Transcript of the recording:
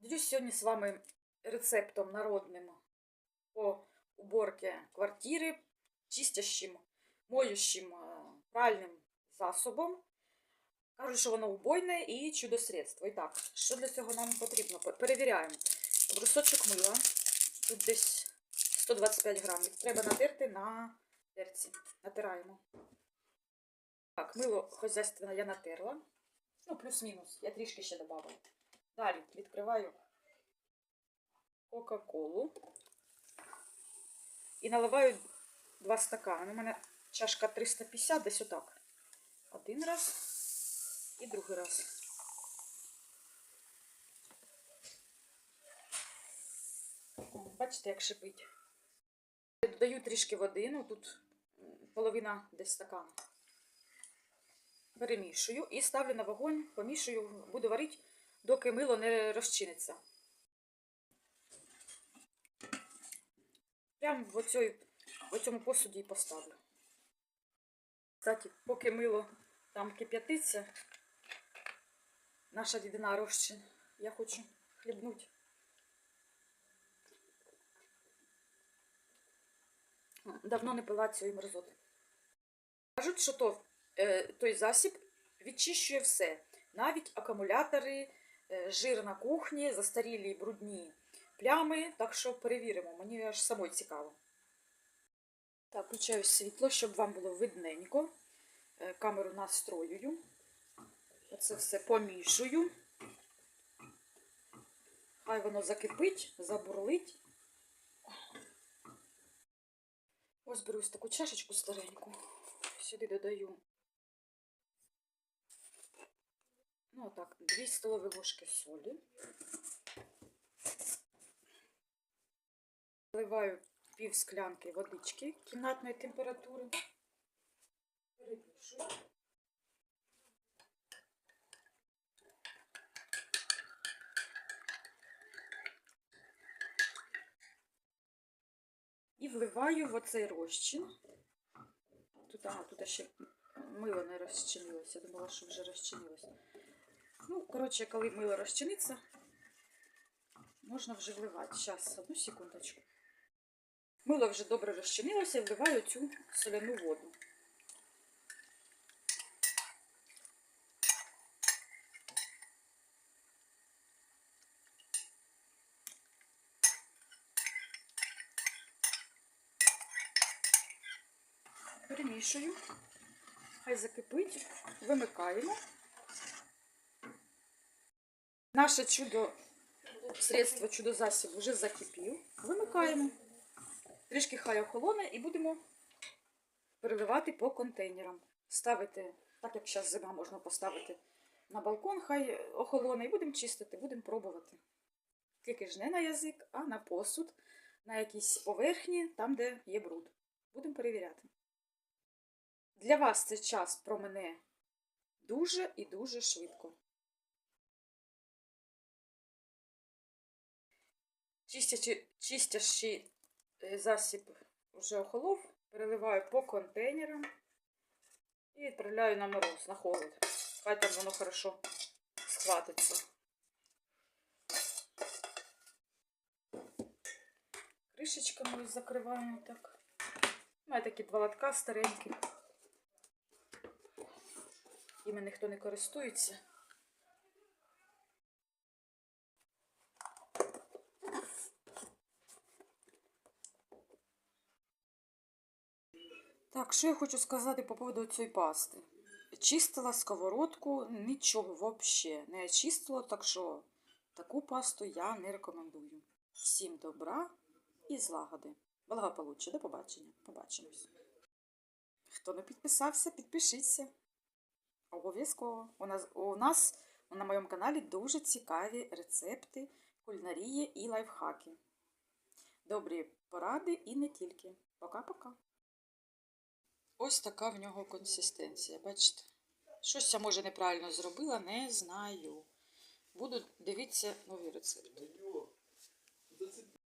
Ділюсь сьогодні з вами рецептом народним по уборці квартири, чистящим, моющим е, пральним засобом. Кажуть, що воно убойне і чудо-средство. І так, що для цього нам потрібно? Перевіряємо. Брусочок мила. Тут десь 125 грамів. Треба натерти на терці. Натираємо. Так, мило хозяйственне я натерла. Ну, плюс-мінус. Я трішки ще додала. Далі відкриваю Кока-Колу і наливаю два стакани. У мене чашка 350, десь отак. Один раз і другий раз. Бачите, як шипить. Додаю трішки води, ну тут половина десь стакана. Перемішую і ставлю на вогонь, помішую, буду варити, доки мило не розчиниться. Прямо в, оцій, цьому посуді і поставлю. Кстати, поки мило там кип'ятиться, наша дідина розчин, я хочу хлібнути. Давно не пила цієї мерзоти. Кажуть, що то, е, той засіб відчищує все. Навіть акумулятори, жир на кухні, застарілі брудні плями. Так що перевіримо, мені аж самой цікаво. Так, включаю світло, щоб вам було видненько. Е, Камеру настроюю. Оце все помішую. Хай воно закипить, забурлить. Ось беру ось таку чашечку стареньку. Сюди додаю. Ну, отак, 2 столові ложки солі. Вливаю пів склянки водички кімнатної температури. Перемішую. І вливаю в оцей розчин. Тут, ага, тут ще мило не розчинилося. Думала, що вже розчинилося. Ну, коротше, коли мило розчиниться, можна вже вливати. Зараз, одну секундочку. Мило вже добре розчинилося вливаю цю соляну воду. Перемішую. Хай закипить. Вимикаємо. Наше чудо средство чудо-засіб вже закипів. Вимикаємо. Трішки хай охолоне і будемо переливати по контейнерам. Ставити, так як зараз зима можна поставити на балкон, хай охолоне, і будемо чистити, будемо пробувати. Тільки ж не на язик, а на посуд, на якійсь поверхні, там, де є бруд. Будемо перевіряти. Для вас цей час промене дуже і дуже швидко. Чистячи, чистящий е, засіб вже охолов, переливаю по контейнерам і відправляю на мороз, на холод. Хай там воно хорошо схватиться. Кришечками закриваємо так. У мене такі два лотка старенькі. Іми ніхто не користується. Так, що я хочу сказати по поводу цієї пасти. Чистила сковородку, нічого взагалі не очистила, так що таку пасту я не рекомендую. Всім добра і злагоди. Благополуччя, до побачення. Побачимось. Хто не підписався, підпишіться. Обов'язково. У нас, у нас на моєму каналі дуже цікаві рецепти, кулінарії і лайфхаки. Добрі поради і не тільки. Пока-пока. Ось така в нього консистенція, бачите? Щось я, може, неправильно зробила, не знаю. Буду дивитися нові рецепти.